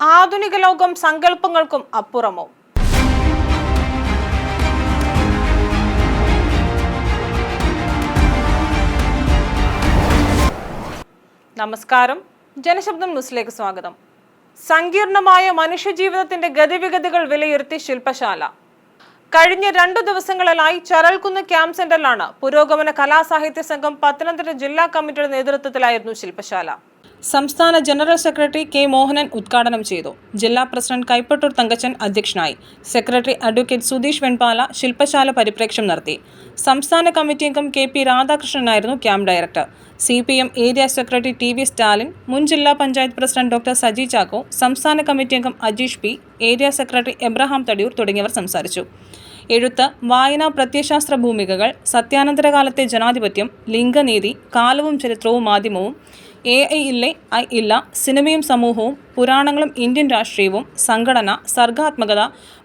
ആധുനിക ലോകം സങ്കല്പങ്ങൾക്കും അപ്പുറമോ? നമസ്കാരം. ജനശബ്ദം ന്യൂസിലേക്ക് സ്വാഗതം. സങ്കീർണമായ മനുഷ്യജീവിതത്തിന്റെ ഗതിവിഗതികൾ വിലയിരുത്തി ശില്പശാല. കഴിഞ്ഞ രണ്ടു ദിവസങ്ങളിലായി ചരൽക്കുന്ന് ക്യാമ്പ് സെന്ററിലാണ് പുരോഗമന കലാസാഹിത്യ സംഘം പത്തനംതിട്ട ജില്ലാ കമ്മിറ്റിയുടെ നേതൃത്വത്തിലായിരുന്നു ശില്പശാല. സംസ്ഥാന ജനറൽ സെക്രട്ടറി കെ മോഹനൻ ഉദ്ഘാടനം ചെയ്തു. ജില്ലാ പ്രസിഡന്റ് കൈപ്പട്ടൂർ തങ്കച്ചൻ അധ്യക്ഷനായി. സെക്രട്ടറി അഡ്വക്കേറ്റ് സുധീഷ് വെൺപാല ശില്പശാല പരിപ്രേക്ഷ്യം നടത്തി. സംസ്ഥാന കമ്മിറ്റി അംഗം K P രാധാകൃഷ്ണനായിരുന്നു camp director. C P M area secretary T V Stalin മുൻ ജില്ലാ പഞ്ചായത്ത് പ്രസിഡന്റ് ഡോക്ടർ സജി ചാക്കോ സംസ്ഥാന കമ്മിറ്റി അംഗം Ajeesh P area secretary Abraham Thadiyoor തുടങ്ങിയവർ സംസാരിച്ചു. എഴുത്ത് വായന പ്രത്യശാസ്ത്ര ഭൂമികകൾ സത്യാനന്തരകാലത്തെ ജനാധിപത്യം ലിംഗനീതി കാലവും ചരിത്രവും മാധ്യമവും എ ഐ ഇല്ലേ? ഐ ഇല്ല. സിനിമയും സമൂഹവും പുരാണങ്ങളും ഇന്ത്യൻ രാഷ്ട്രീയവും സംഘടന സർഗാത്മകത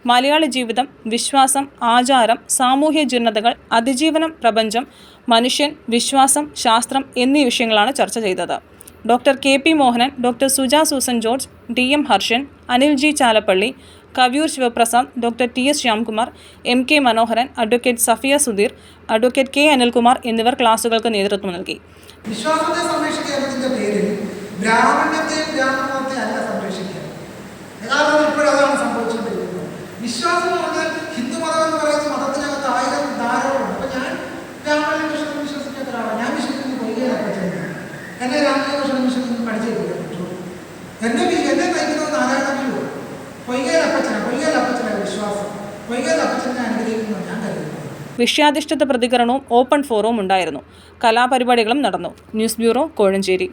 മലയാളി ജീവിതം വിശ്വാസം ആചാരം സാമൂഹ്യ ജീർണതകൾ അതിജീവനം പ്രപഞ്ചം മനുഷ്യൻ വിശ്വാസം ശാസ്ത്രം എന്നീ വിഷയങ്ങളാണ് ചർച്ച ചെയ്തത്. Doctor K P Mohanan doctor Suja Susan George D M Harshan Anil G Chalappally Kaviyoor Sivaprasad doctor T S Shyamkumar M K Manoharan advocate Safiya Sudheer advocate K Anilkumar എന്നിവർ ക്ലാസുകൾക്ക് നേതൃത്വം നൽകി. വിശ്വാസത്തെ സംരക്ഷിക്കുന്നതിന്റെ പേരിൽ ബ്രാഹ്മണ്യത്തെ ബ്രാഹ്മണത്തെ അല്ല സംരക്ഷിക്കുക. യഥാർത്ഥത്തിൽ ഇപ്പോഴും അതാണ് സംഭവിച്ചുകൊണ്ടിരിക്കുന്നത്. വിശ്വാസം എന്ന് പറഞ്ഞാൽ ഹിന്ദു മതം എന്ന് പറയുന്ന മതത്തിനകത്ത് ആയിരം ധാരകളുണ്ട് അപ്പൊ ഞാൻ ബ്രാഹ്മണ വിശ്വസം വിശ്വസിക്കാത്ത ഒരാളാണ്. ഞാൻ വിശ്വസിക്കുന്നത് എന്നെ രാമകൃഷ്ണ വിശ്വസം വിശ്വസിക്കുന്നത് പഠിച്ചേക്കില്ല പറ്റുള്ളൂ എന്നെ വി- എന്നെ നയിക്കുന്നത് നാരായണഗുരു പൊയ്യലപ്പച്ചന പൊയ്യലപ്പച്ചന വിഷയാധിഷ്ഠിത പ്രതികരണവും ഓപ്പൺ ഫോറവും ഉണ്ടായിരുന്നു. കലാപരിപാടികളും നടന്നു. News bureau Kozhencherry.